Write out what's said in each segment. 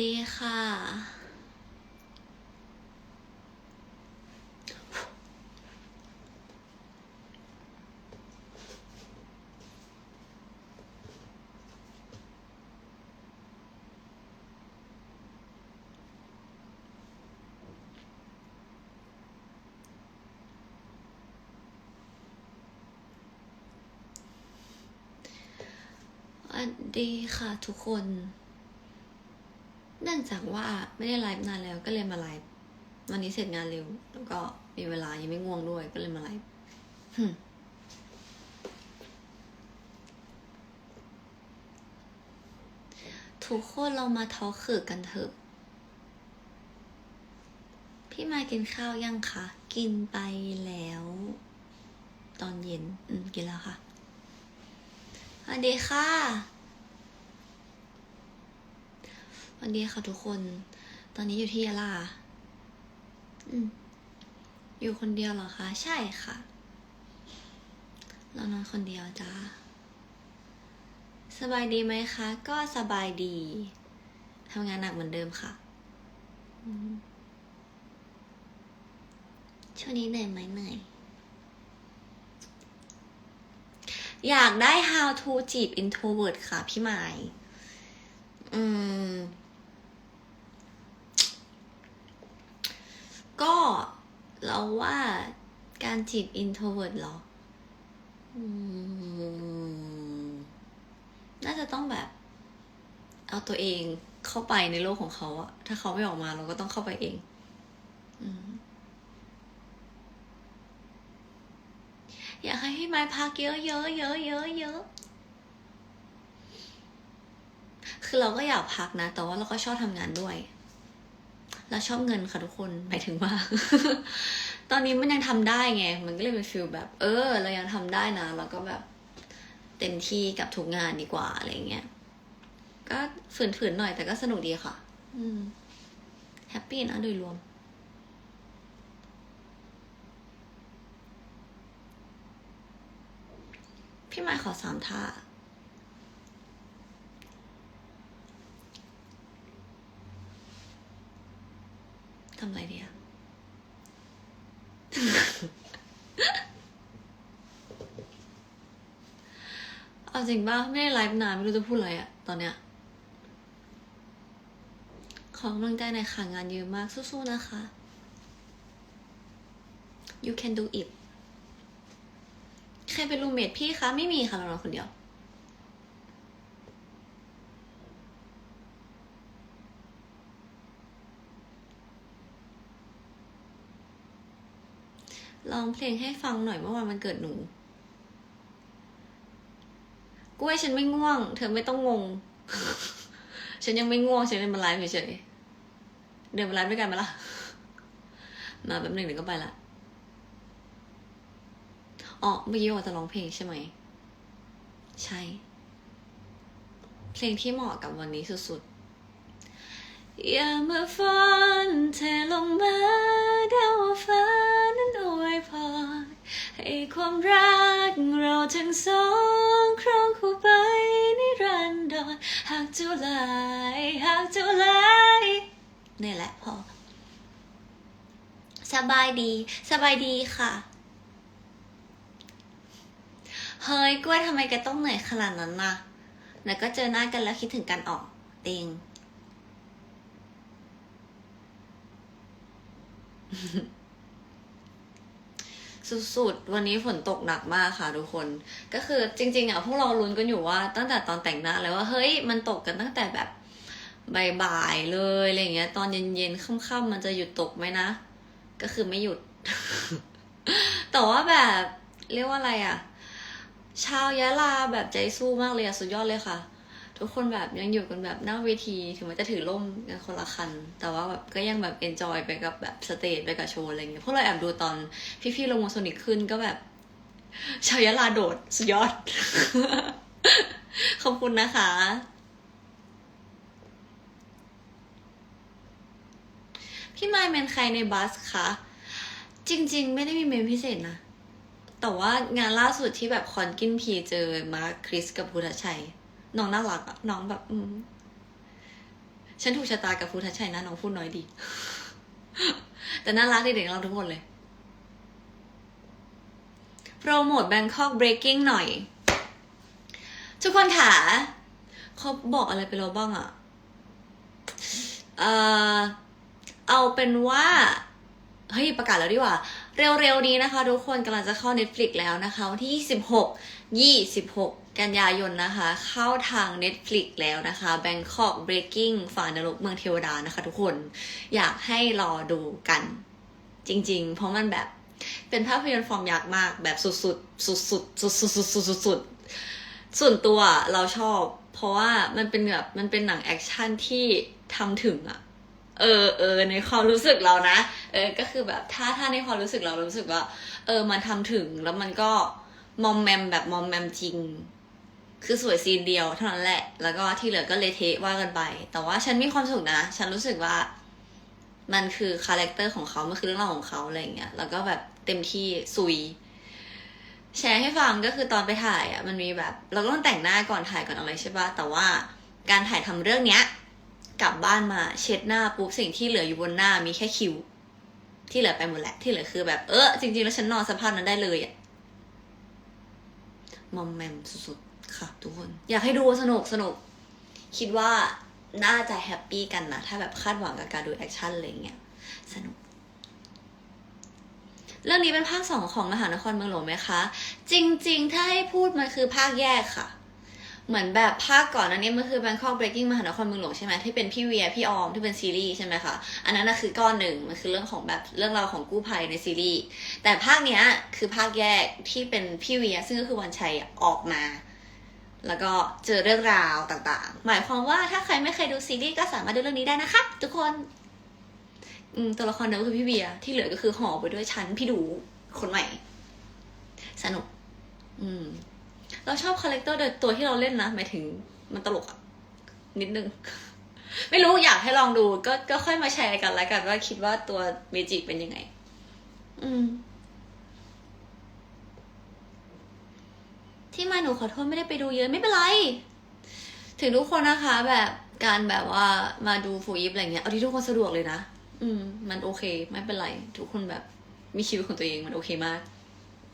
ดีค่ะวัสดีค่ะทุกคน นื่องจากว่าไม่ได้ไลฟ์นานแล้วก็เลยมาไลฟ์วันนี้เสร็จงานเร็ว แล้วก็มีเวลายังไม่ง่วงด้วยก็เลยมาไลฟ์ทุกคนเรามาทอล์คคือกันเถอะ พี่มากินข้าวยังคะ กินไปแล้ว ตอนเย็น อืม กินแล้วค่ะสวัสดีค่ะ ส วัสดีค่ะทุกคน ตอนนี้อยู่ที่ยะลาอืมอยู่คนเดียวเหรอคะ ใช่ค่ะ เรานอนคนเดียวจ้า สบายดีไหมคะ ก็สบายดี ทำงานหนักเหมือนเดิมค่ะ ช่วงนี้เหนื่อยไหมเหนื่อย อยากได้ how to จีบ introvert ค่ะ พี่หมาย อืม ก็เราว่าการจีบ introvert เหรอน่าจะต้องแบบ เอาตัวเองเข้าไปในโลกของเขาอะถ้าเขาไม่ออกมาเราก็ต้องเข้าไปเองออยากให้ไม้พักเยอะๆเยอะๆเยอะๆเยอะคือเราก็อยากพักนะ แต่ว่าเราก็ชอบทำงานด้วย เราชอบเงินค่ะทุกคนหมายถึงว่า ตอนนี้มันยังทำได้ไง มันก็เลยเป็นฟิลแบบ เออ เรายังทำได้นะเราก็แบบเต็มที่กับทุกงานดีกว่าอะไรเงี้ยก็ฝืนๆหน่อยแต่ก็สนุกดีค่ะ อืมแฮปปี้นะโดยรวมพี่ไม้ขอสามท่า ทำอะไรดีอะ เอา จริงป่ะไม่ได้ไลฟ์นานไม่รู้จะพูดอะไรอะตอนเนี้ย ขอกำลังใจในอยค่ะงานเยอะมากสู้ๆนะคะ you can do it ใครเป็นรูเมทพี่คะไม่มีค่ะเรานอนคนเดียวลองเพลงให้ฟังหน่อยเมื่อวานมันเกิดหนู กล้วยฉันไม่ง่วง เธอไม่ต้องงง ฉันยังไม่ง่วง ฉันเดินมาไลฟ์เฉยๆเดินมาไลฟ์ด้วยกันไหมล่ะมาแบบหนึ่งเดี๋ยวก็ไปละอ๋อเมื่อกี้ว่าจะร้องเพลงใช่ไหม ใช่ เพลงที่เหมาะกับวันนี้สุดๆอย่ามาฝันเทลงมาดาว ความรักเราทั้งสองครองคู่ไปนิรันดรหากเจ้าลายหากเจ้าลายนี่แหละพอ สบายดี สบายดีค่ะ เฮ้ยกล้วยทำไมแกต้องเหนื่อยขนาดนั้นนะแล้วก็เจอหน้ากันแล้วคิดถึงกันออกเตง สุดๆ วันนี้ฝนตกหนักมากค่ะทุกคน ก็คือจริงๆอะพวกเราลุ้นกันอยู่ว่าตั้งแต่ตอนแต่งหน้าเลยว่าเฮ้ยมันตกกันตั้งแต่แบบบ่ายๆเลยอะไรเงี้ย ตอนเย็นๆค่ำๆมันจะหยุดตกไหมนะ ก็คือไม่หยุด แต่ว่าแบบเรียกว่าอะไรอะ ชาวยะลาแบบใจสู้มากเลยอะสุดยอดเลยค่ะ ทุกคนแบบยังอยู่กันแบบหน้าเวทีถึงแม้จะถือร่มกันคนละคัน แต่ว่าแบบก็ยังแบบเอนจอยไปกับแบบสเตจไปกับโชว์อะไรเงี้ยพวกเราแอบดูตอนพี่ๆลงมาโซนิกขึ้นก็แบบชาวยะลาโดด สุดยอด ขอบคุณนะคะ พี่ไมค์เป็นใครในบัสคะ จริง ๆ ไม่ได้มีเมนพิเศษนะ แต่ว่างานล่าสุดที่แบบคอนกินพีเจอมาร์คคริสกับพุทธชัย น้องน่ารักอะน้องแบบ อืมฉันถูกชะตากับฟูทัชชัยนะน้องพูดน้อยดี แต่น่ารักเด็กๆเราทุกคนเลย โปรโมท Bangkok Breaking หน่อย ทุกคนค่ะเขาบอกอะไรไปแล้วบ้างอะเอ่อเอาเป็นว่า เฮ้ยประกาศแล้วดีกว่า เร็วๆนี้นะคะ ทุกคนกำลังจะเข้า Netflix แล้วนะคะวันที่ 26 26 กันยายนนะคะ เข้าทาง Netflix แล้วนะคะ Bangkok Breaking ฝ่านรกเมืองเทวดานะคะ ทุกคนอยากให้รอดูกัน จริง ๆ เพราะมันแบบเป็นภาพยนตร์ฟอร์มยักษ์มาก แบบสุดๆสุดๆสุดๆสุดๆสุดๆส่วนตัวเราชอบ เพราะว่ามันเป็นแบบมันเป็นหนังแอคชั่นที่ทำถึงอะ เออเออในความรู้สึกเรานะ เออ ก็คือแบบถ้าถ้าในความรู้สึกเรารู้สึกว่า เออ มันทำถึงแล้วมันก็มอมแมมแบบมอมแมมจริง คือสวยซีนเดียวเท่านั้นแหละ แล้วก็ที่เหลือก็เลเทะว่ากันไป แต่ว่าฉันมีความสุขนะ ฉันรู้สึกว่า มันคือคาแรคเตอร์ของเขา มันคือเรื่องราวของเขาอะไรอย่างเงี้ย แล้วก็แบบเต็มที่ซุย แชร์ให้ฟังก็คือตอนไปถ่ายอะ มันมีแบบ เราก็ต้องแต่งหน้าก่อนถ่ายก่อนอะไรใช่ปะแต่ว่าการถ่ายทำเรื่องเนี้ย กลับบ้านมาเช็ดหน้าปุ๊บสิ่งที่เหลืออยู่บนหน้ามีแค่คิ้วที่เหลือไปหมดแหละที่เหลือคือแบบเออจริงๆแล้วฉันนอนสภาพนั้นได้เลยอะมอมแมมสุดๆค่ะ ทุกคน อยากให้ดูสนุกสนุก คิดว่าน่าจะแฮปปี้กันนะ ถ้าแบบคาดหวังกับการดูแอคชั่นอะไรเงี้ยสนุก เรื่องนี้เป็นภาคสองของมหานครเมืองหลวงไหมคะ จริง ๆ ถ้าให้พูดมันคือภาคแยกค่ะ เหมือนแบบภาคก่อนอันนี้มันคือ Bangkok Breaking มหานครเมืองหลวงใช่ไหมที่เป็นพี่เวียพี่ออมที่เป็นซีรีส์ใช่ไหมคะอันนั้นน่ะคือก้อนหนึ่งมันคือเรื่องของแบบเรื่องราวของกู้ภัยในซีรีส์แต่ภาคเนี้ยคือภาคแยกที่เป็นพี่เวียซึ่งก็คือวันชัยออกมา แล้วก็เจอเรื่องราวต่างๆ หมายความว่าถ้าใครไม่เคยดูซีรีส์ก็สามารถดูเรื่องนี้ได้นะคะทุกคนตัวละครเดิมก็คือพี่เวียที่เหลือก็คือห่อไปด้วยชั้นพี่ดูคนใหม่ สนุก อืม เราชอบคาแรคเตอร์ตัวที่เราเล่นนะหมายถึงมันตลกอะนิดนึง ไม่รู้อยากให้ลองดูก็ก็ค่อยมาแชร์กันแล้วกันว่าคิดว่าตัวเมจิเป็นยังไง อืม ที่มาหนูขอโทษไม่ได้ไปดูเยอะไม่เป็นไร ถึงทุกคนนะคะ แบบการแบบว่ามาดูฟูยิปอะไรเงี้ยเอาที่ทุกคนสะดวกเลยนะอืม มันโอเค ไม่เป็นไร ทุกคนแบบมีชีวิตของตัวเองมันโอเคมาก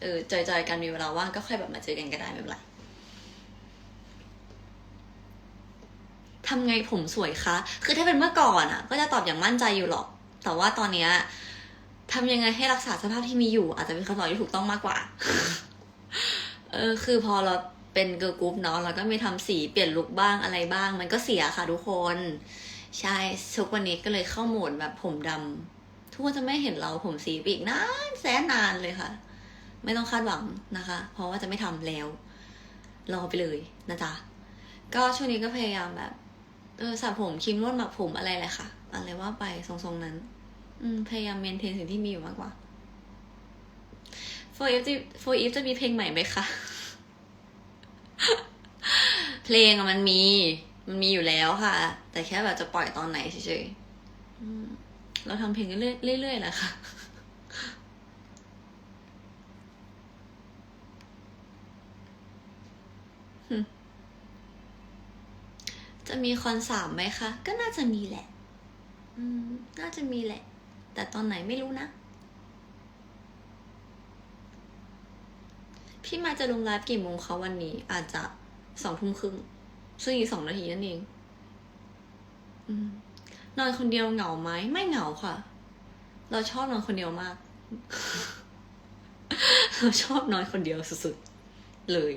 เออจอยๆกันมีเวลาว่างก็ค่อยแบบมาเจอกันก็ได้ไม่เป็นไรทำไงผมสวยคะ คือถ้าเป็นเมื่อก่อนอะ ก็จะตอบอย่างมั่นใจอยู่หรอก แต่ว่าตอนเนี้ยทำยังไงให้รักษาสภาพที่มีอยู่ อาจจะเป็นคำตอบที่ถูกต้องมากกว่า เออ คือพอเราเป็นเกิร์ลกรุ๊ปเนาะเราก็มีทำสีเปลี่ยนลุคบ้างอะไรบ้าง มันก็เสียค่ะทุกคน ใช่ทุกวันนี้ก็เลยเข้าโหมดแบบผมดำทุกคนจะไม่เห็นเราผมสีปีกนานแสนนานเลยค่ะ ไม่ต้องคาดหวังนะคะ เพราะว่าจะไม่ทำแล้วรอไปเลยนะจ๊ะก็ช่วงนี้ก็พยายามแบบเออสระผมครีมนวดหมักผมอะไรเลยค่ะอะไรว่าไปทรงๆนั้น อืมพยายามเมนเทนสิ่งที่มีอยู่มากกว่า for if จะ for if จะมีเพลงใหม่ไหมคะ เพลงอะมันมี มันมีอยู่แล้วค่ะ แต่แค่แบบจะปล่อยตอนไหนเฉยๆเราทำเพลงเรื่อยๆเรื่อยๆแหละค่ะ จะมีคอนสามไหมคะ ก็น่าจะมีแหละ อืม น่าจะมีแหละ แต่ตอนไหนไม่รู้นะ พี่มาจะลงไลฟ์กี่โมงคะวันนี้ อาจจะสองทุ่มครึ่ง ซึ่งอีกสองนาทีนั่นเองนอนคนเดียวเหงาไหม ไม่เหงาค่ะ เราชอบนอนคนเดียวมาก เราชอบนอนคนเดียวสุดๆ เลย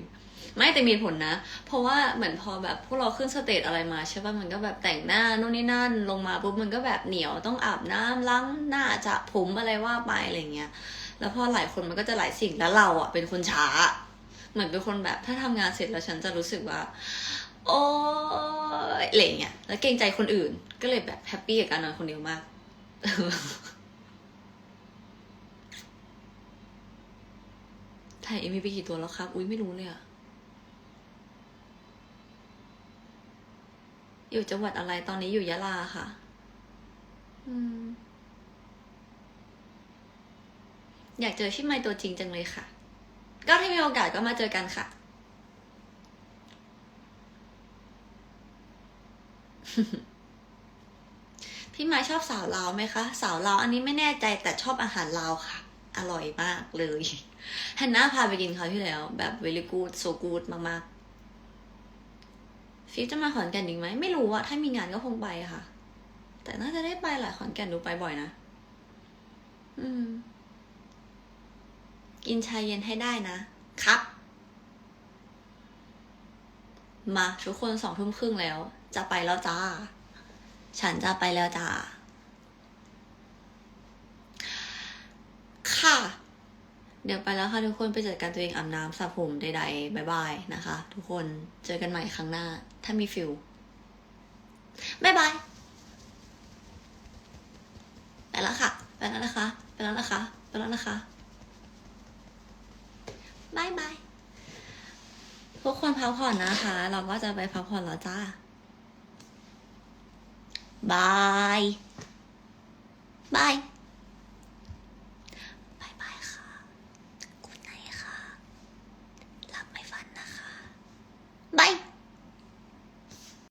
ไม่แต่มีผลนะ เพราะว่าเหมือนพอแบบพวกเราขึ้นสเตจอะไรมาใช่ป่ะมันก็แบบแต่งหน้าโน่นนี่นั่นลงมาปุ๊บมันก็แบบเหนียวต้องอาบน้ำล้างหน้าจะผมอะไรว่าไปอะไรเงี้ยแล้วพอหลายคนมันก็จะหลายสิ่งแล้วเราอะเป็นคนช้า เหมือนเป็นคนแบบถ้าทำงานเสร็จแล้วฉันจะรู้สึกว่า โอ้ยอะไรเงี้ยแล้วเกรงใจคนอื่น ก็เลยแบบแฮปปี้กับการนอนคนเดียวมากถ่ายเอ็มวีไปกี่ตัวแล้วครับ อุ้ยไม่รู้เลยอะ อยู่จังหวัดอะไรตอนนี้อยู่ยะลาค่ะ อืม อยากเจอพี่ไมค์ตัวจริงจังเลยค่ะ ก็ถ้ามีโอกาสก็มาเจอกันค่ะ พี่ไม้ชอบสาวลาวไหมคะ สาวลาวอันนี้ไม่แน่ใจแต่ชอบอาหารลาวค่ะ อร่อยมากเลยฮันน่าพาไปกินคราวที่แล้ว แบบเวลิกูดโซกูดมากๆ ฟิวจะมาขอนแก่นอีกไหมไม่รู้อะถ้ามีงานก็คงไปค่ะ แต่น่าจะได้ไปแหละขอนแก่นดูไปบ่อยนะอืม กินชายเย็นให้ได้นะครับ มาทุกคนสองทุ่มครึ่งแล้ว จะไปแล้วจ้า ฉันจะไปแล้วจ้า ค่ะ เดี๋ยวไปแล้วค่ะทุกคนไปจัดการตัวเองอาบน้ำสระผมใดๆบายบายนะคะ ทุกคนเจอกันใหม่ครั้งหน้า ถ้ามีฟิลบายบายไปแล้วค่ะไปแล้วนะคะไปแล้วนะคะไปแล้วนะคะบายบายทุกคนพักผ่อนนะคะ เราก็จะไปพักผ่อนแล้วจ้าบายบาย